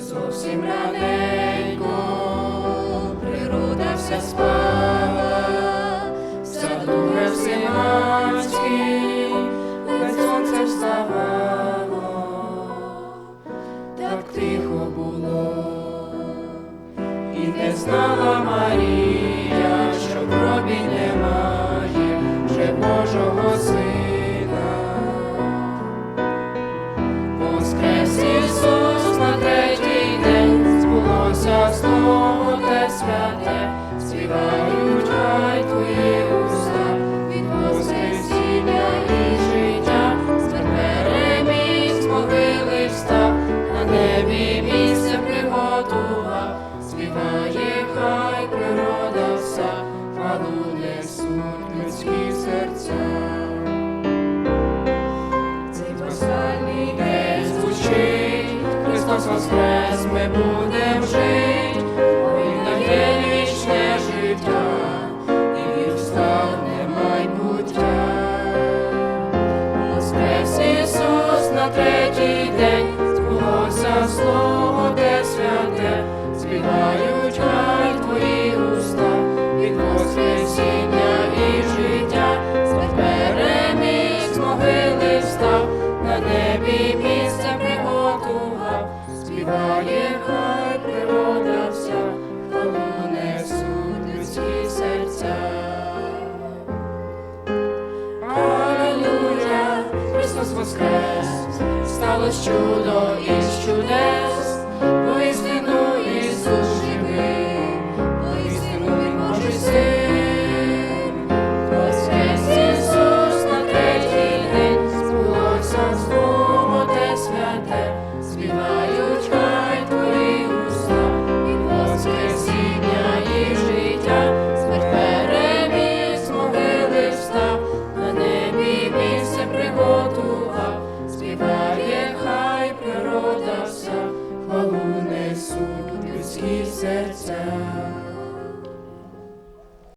зовсім раненько, природа вся спала, в саду Гефсиманський, ледь сонце вставало, так тихо було, і не знала Марія, воскрес, ми будем жить, день, збулося слово те святе, співають хай твої уста, від Воскресіння і життя, з могили встав, на небі місце приготував, співає хай природа вся, хвалу несуть серця. Алілуя, Христос воскрес, сталось чудо із чудес, sit down.